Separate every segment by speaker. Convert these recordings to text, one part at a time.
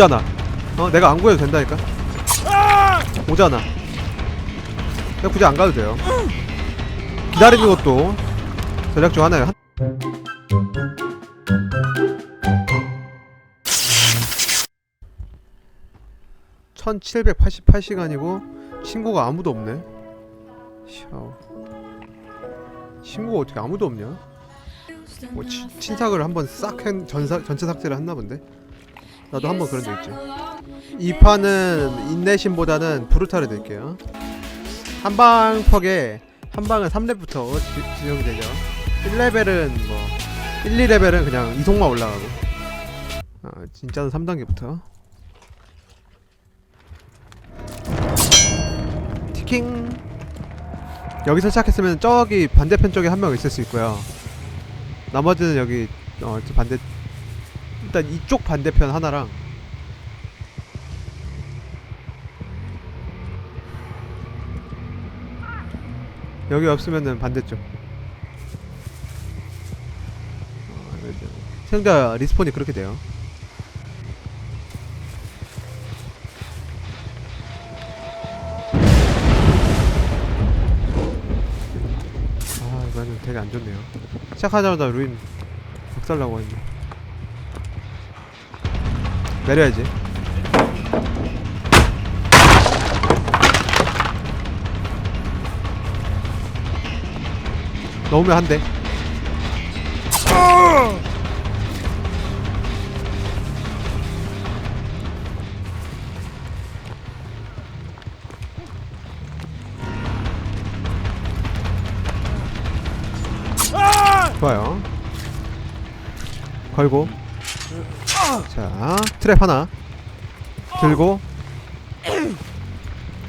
Speaker 1: 오잖아. 어 내가 안 구해도 된다니까. 오잖아. 내가 굳이 안 가도 돼요. 기다리는 것도 전략 중 하나예요. 1788시간이고 친구가 아무도 없네. 샤오. 친구가 어떻게 아무도 없냐? 뭐 치, 친삭을 한번 싹 한, 전사, 전체 삭제를 했나 본데 나도 한 번 그런 적 있지. 이 판은 인내심보다는 브루탈을 낼게요. 한방 퍽에 한방은 3렙부터 지, 지정이 되죠. 1레벨은 뭐 1, 2레벨은 그냥 이속만 올라가고. 아, 진짜는 3단계부터. 티킹. 여기서 시작했으면 저기 반대편 쪽에 한 명 있을 수 있고요. 나머지는 여기 어저 반대 일단 이쪽 반대편 하나랑. 여기 없으면은 반대쪽. 어, 생자 리스폰이 그렇게 돼요. 아 이거는 되게 안 좋네요. 시작하자마자 루인 박살나고 했네 내려야지. 넣으면 한대. 좋아요. 걸고. 자 트랩 하나 들고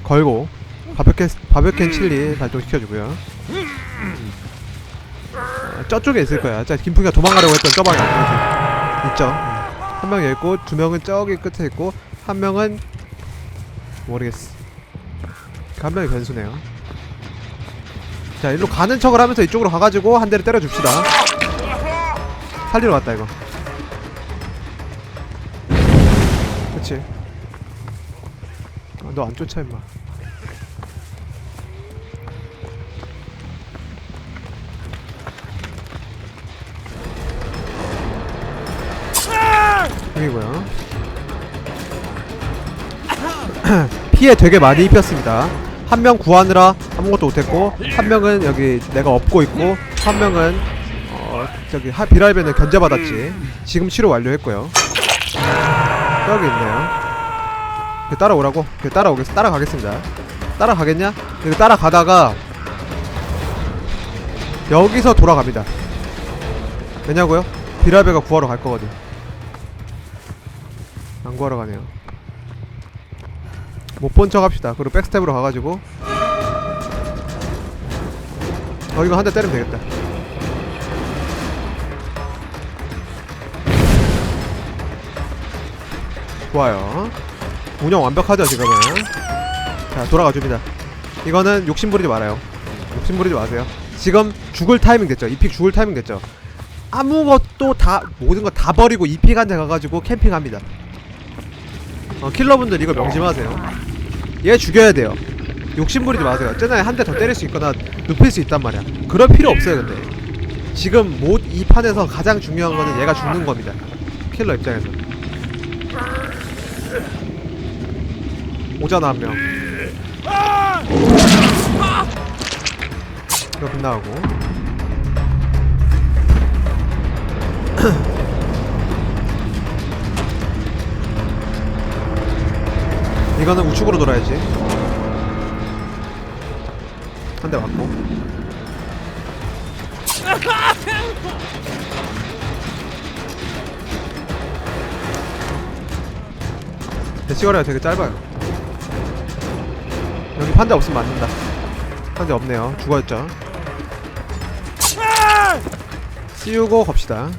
Speaker 1: 걸고 바베큐 바베큐 칠리 발동시켜주고요. 아, 저쪽에 있을 거야. 자 김풍이가 도망가려고 했던 저 방향 여기 있죠. 한 명 여기 있고 두 명은 저기 끝에 있고 한 명은 모르겠어. 그한 명이 변수네요. 자 일로 가는 척을 하면서 이쪽으로 가가지고 한 대를 때려줍시다. 살리러 갔다 이거 그치 아, 너안 쫓아 임마. 여기고요 피해 되게 많이 입혔습니다. 한 명 구하느라 아무것도 못했고 한 명은 여기 내가 업고 있고 한 명은 어 저기 하, 비랄벤을 견제받았지. 지금 치료 완료했고요 여기 있네요. 그 따라오라고? 그 따라오겠 따라가겠습니다. 따라가겠냐? 여기 따라가다가 여기서 돌아갑니다. 왜냐고요? 비랄베가 구하러 갈 거거든. 안 구하러 가네요. 못 본 척 합시다. 그리고 백스텝으로 가가지고 어 이거 한 대 때리면 되겠다 좋아요. 운영 완벽하죠 지금은? 자 돌아가 줍니다. 이거는 욕심 부리지 말아요. 욕심 부리지 마세요. 지금 죽을 타이밍 됐죠? 이 픽 죽을 타이밍 됐죠? 아무것도 다 모든 거 다 버리고 이 픽한테 가가지고 캠핑합니다. 어, 킬러분들 이거 명심하세요. 얘 죽여야 돼요. 욕심 부리지 마세요. 쟤네 한 대 더 때릴 수 있거나 눕힐 수 있단 말이야. 그럴 필요 없어요 근데. 지금 모, 이 판에서 가장 중요한 거는 얘가 죽는 겁니다. 킬러 입장에서 오잖아 한명 이거 빗나가고. 이거는 우측으로 돌아야지. 한 대 맞고. 대시거리가 되게 짧아요 여기 판대 없으면 맞는다. 판대 없네요. 죽어있죠? 씌우고 갑시다.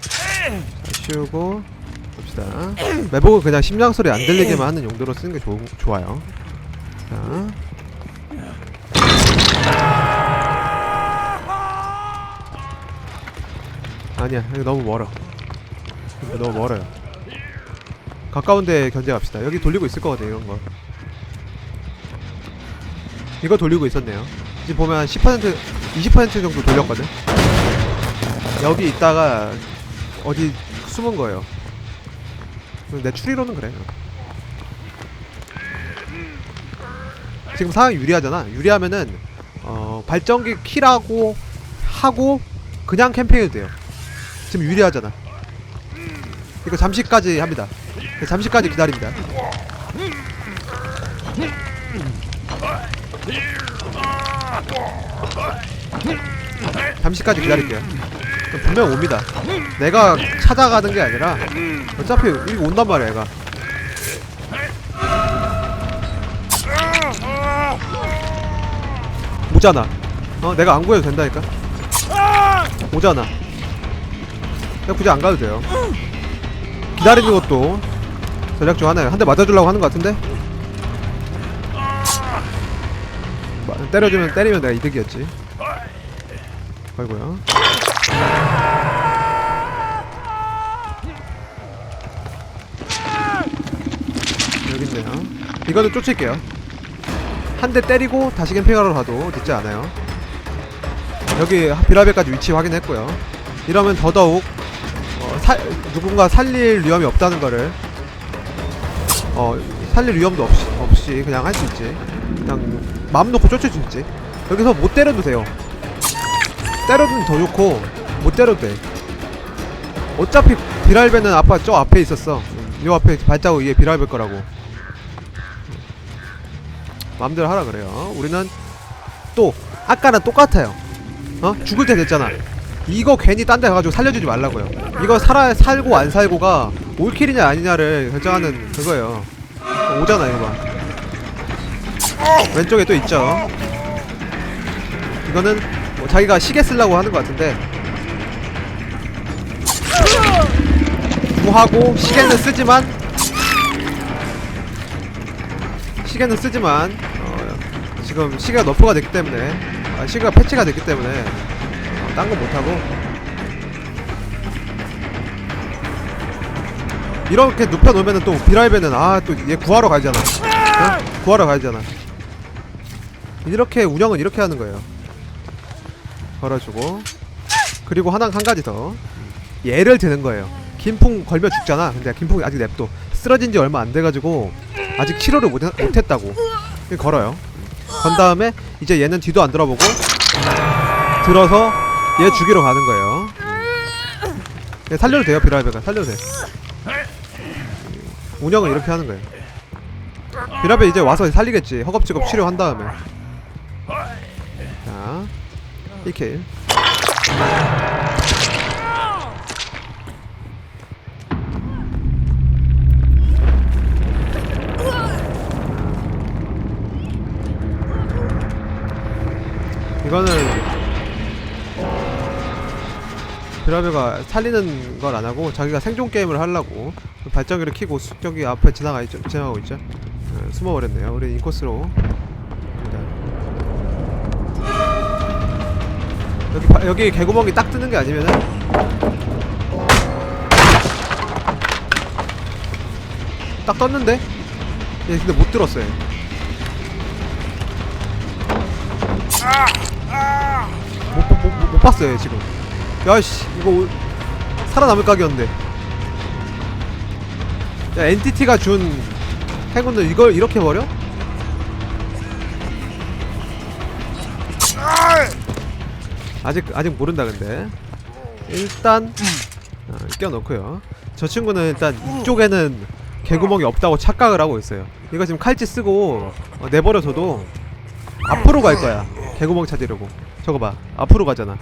Speaker 1: 자, 씌우고 갑시다. 매복은 그냥 심장 소리 안 들리게만 하는 용도로 쓰는 게 좋, 좋아요. 자. 아니야 여기 너무 멀어. 너무 멀어요. 가까운데 견제 갑시다. 여기 돌리고 있을 거거든요 이런 거 이거 돌리고 있었네요. 지금 보면 한 10% 20% 정도 돌렸거든? 여기 있다가 어디 숨은 거예요. 내 추리로는 그래. 지금 상황이 유리하잖아. 유리하면은 어 발전기 키라고 하고 그냥 캠핑해도 돼요. 지금 유리하잖아. 이거 잠시까지 합니다. 잠시까지 기다립니다 잠시까지 기다릴게요. 분명 옵니다. 내가 찾아가는 게 아니라 어차피 여기 온단 말이야 얘가. 오잖아. 어 내가 안 구해도 된다니까. 오잖아. 그냥 굳이 안 가도 돼요. 기다리는 것도 전략 중 하나예요. 한 대 맞아주려고 하는 것 같은데 때려주면 때리면 내가 이득이었지. 아이고요 여기 있네요. 이거는 쫓을게요. 한 대 때리고 다시 캠핑하러 가도 늦지 않아요. 여기 비라벨까지 위치 확인했고요. 이러면 더더욱 어, 살- 누군가 살릴 위험이 없다는 거를 어 살릴 위험도 없이, 없이 그냥 할 수 있지. 그냥 마음 놓고 있지. 여기서 못 때려도 돼요. 때려도 더 좋고 못 때려도 돼. 어차피 비랄베는 아빠 저 앞에 있었어. 요 앞에 발자국 위에 비랄베 거라고. 마음대로 하라 그래요. 우리는 또 아까랑 똑같아요. 어? 죽을 때 됐잖아. 이거 괜히 딴 데 가가지고 살려주지 말라고요. 이거 살아 살고 안 살고가 올킬이냐 아니냐를 결정하는 그거예요. 오잖아 이거. 봐 왼쪽에 또 있죠. 이거는 뭐 자기가 시계 쓰려고 하는 것 같은데. 구하고 시계는 쓰지만 시계는 쓰지만 어, 지금 시계가 너프가 됐기 때문에 아, 시계가 패치가 됐기 때문에 어, 딴거 못하고. 이렇게 눕혀놓으면은 또 비랄베는 아 또 얘 구하러 가잖아. 어? 구하러 가잖아 이렇게 운영은 이렇게 하는 거예요. 걸어주고. 그리고 하나 한 가지 더. 예를 드는 거예요. 김풍 걸며 죽잖아. 근데 김풍이 아직 냅둬. 쓰러진 지 얼마 안 돼가지고 아직 치료를 못, 못 했다고. 그냥 걸어요. 건 다음에 이제 얘는 뒤도 안 돌아보고 들어서 얘 죽이러 가는 거예요. 예, 살려도 돼요 비라베가. 살려도 돼. 운영은 이렇게 하는 거예요. 비라베 이제 와서 살리겠지. 허겁지겁 치료한 다음에. 자 1킬 이거는 비라베가 살리는 걸 안 하고 자기가 생존 게임을 하려고 발전기를 켜고 수- 저기 앞에 지나가 있죠, 지나가고 있죠. 어, 숨어버렸네요. 우리 인코스로 여기 바- 여기 개구멍이 딱 뜨는 게 아니면은 딱 떴는데? 얘 근데 못 들었어요. 못, 못, 못, 못 봤어요 지금 야씨 이거 오- 살아남을 각이었는데 야 엔티티가 준 행운을 이걸 이렇게 버려? 아직 아직 모른다 근데. 일단 아, 껴놓고요. 저 친구는 일단 이쪽에는 개구멍이 없다고 착각을 하고 있어요. 이거 지금 칼찌 쓰고 어, 내버려둬도 앞으로 갈 거야. 개구멍 찾으려고. 저거 봐. 앞으로 가잖아.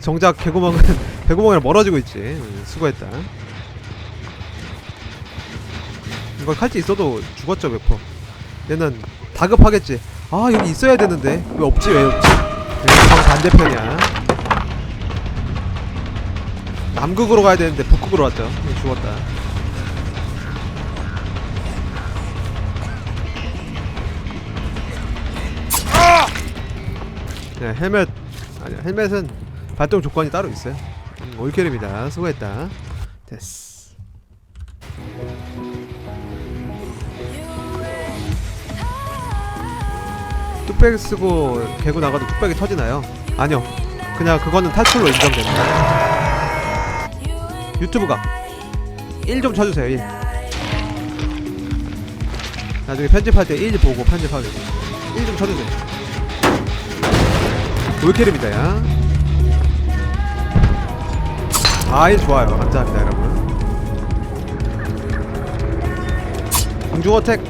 Speaker 1: 정작 개구멍은 개구멍이랑 멀어지고 있지. 음, 수고했다. 이거 칼찌 있어도 죽었죠 몇퍼. 얘는 다급하겠지. 아 여기 있어야 되는데. 왜 없지 왜 없지? 정 반대편이야 남극으로 가야 되는데 북극으로 왔죠. 죽었다. 아! 네, 헬멧 아니야 헬멧은 발동 조건이 따로 있어요. 음, 올케림이다. 수고했다. 됐어. 뚝배기 쓰고 개고 나가도 뚝배기 터지나요? 아니요. 그냥 그거는 탈출로 인정됩니다. 유튜브가 1 좀 쳐주세요 1 나중에 편집할 때 1 보고 편집하겠습니다 1좀 쳐주세요. 올캐립니다 야. 아일 좋아요. 감사합니다 여러분. 공중어택